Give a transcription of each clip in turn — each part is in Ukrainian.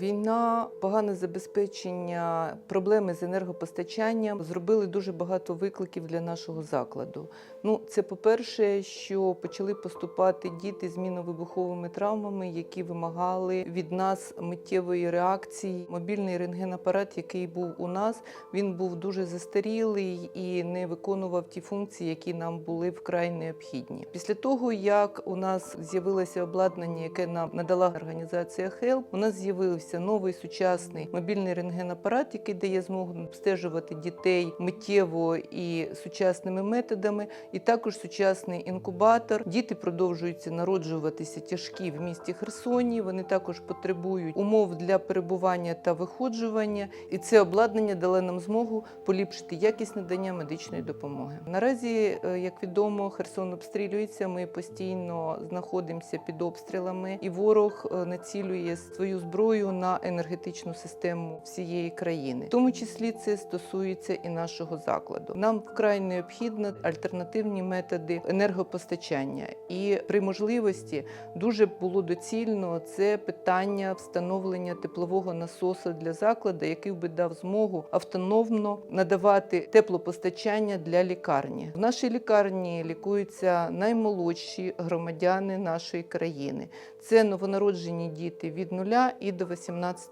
Війна, погане забезпечення, проблеми з енергопостачанням зробили дуже багато викликів для нашого закладу. Ну, це по-перше, що почали поступати діти з міновибуховими травмами, які вимагали від нас миттєвої реакції. Мобільний рентгенапарат, який був у нас, він був дуже застарілий і не виконував ті функції, які нам були вкрай необхідні. Після того, як у нас з'явилося обладнання, яке нам надала організація HELP, у нас з'явився новий сучасний мобільний рентгенапарат, який дає змогу обстежувати дітей миттєво і сучасними методами, і також сучасний інкубатор. Діти продовжуються народжуватися тяжкі в місті Херсоні. Вони також потребують умов для перебування та виходжування, і це обладнання дало нам змогу поліпшити якість надання медичної допомоги. Наразі, е, як відомо, Херсон обстрілюється. Ми постійно знаходимося під обстрілами, і ворог е, націлює свою зброю на енергетичну систему всієї країни. В тому числі це стосується і нашого закладу. Нам вкрай необхідно альтернативні методи енергопостачання, і при можливості дуже було доцільно це питання встановлення теплового насосу для закладу, який би дав змогу автономно надавати теплопостачання для лікарні. В нашій лікарні лікуються наймолодші громадяни нашої країни. Це новонароджені діти від 0 і до 18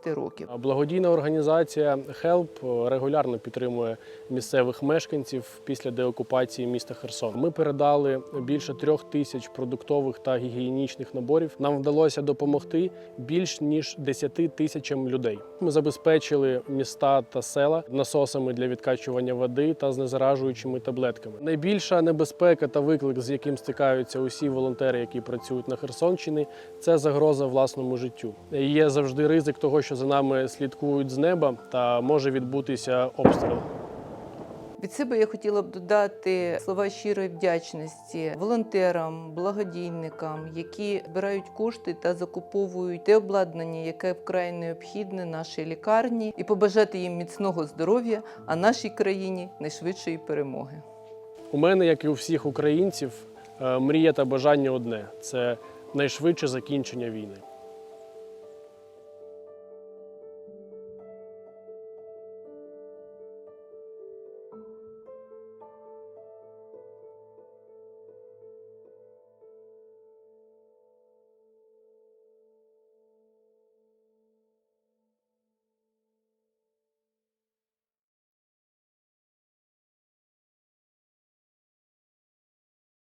років. Благодійна організація HELP регулярно підтримує місцевих мешканців після деокупації міста Херсон. Ми передали більше трьох тисяч продуктових та гігієнічних наборів. Нам вдалося допомогти більш ніж 10 тисячам людей. Ми забезпечили міста та села насосами для відкачування води та знезаражуючими таблетками. Найбільша небезпека та виклик, з яким стикаються усі волонтери, які працюють на Херсонщині, це загроза власному життю. Є завжди ризик того, що за нами слідкують з неба, та може відбутися обстріл. Від себе я хотіла б додати слова щирої вдячності волонтерам, благодійникам, які збирають кошти та закуповують те обладнання, яке вкрай необхідне нашій лікарні, і побажати їм міцного здоров'я, а нашій країні найшвидшої перемоги. У мене, як і у всіх українців, е, мрія та бажання одне це найшвидше закінчення війни.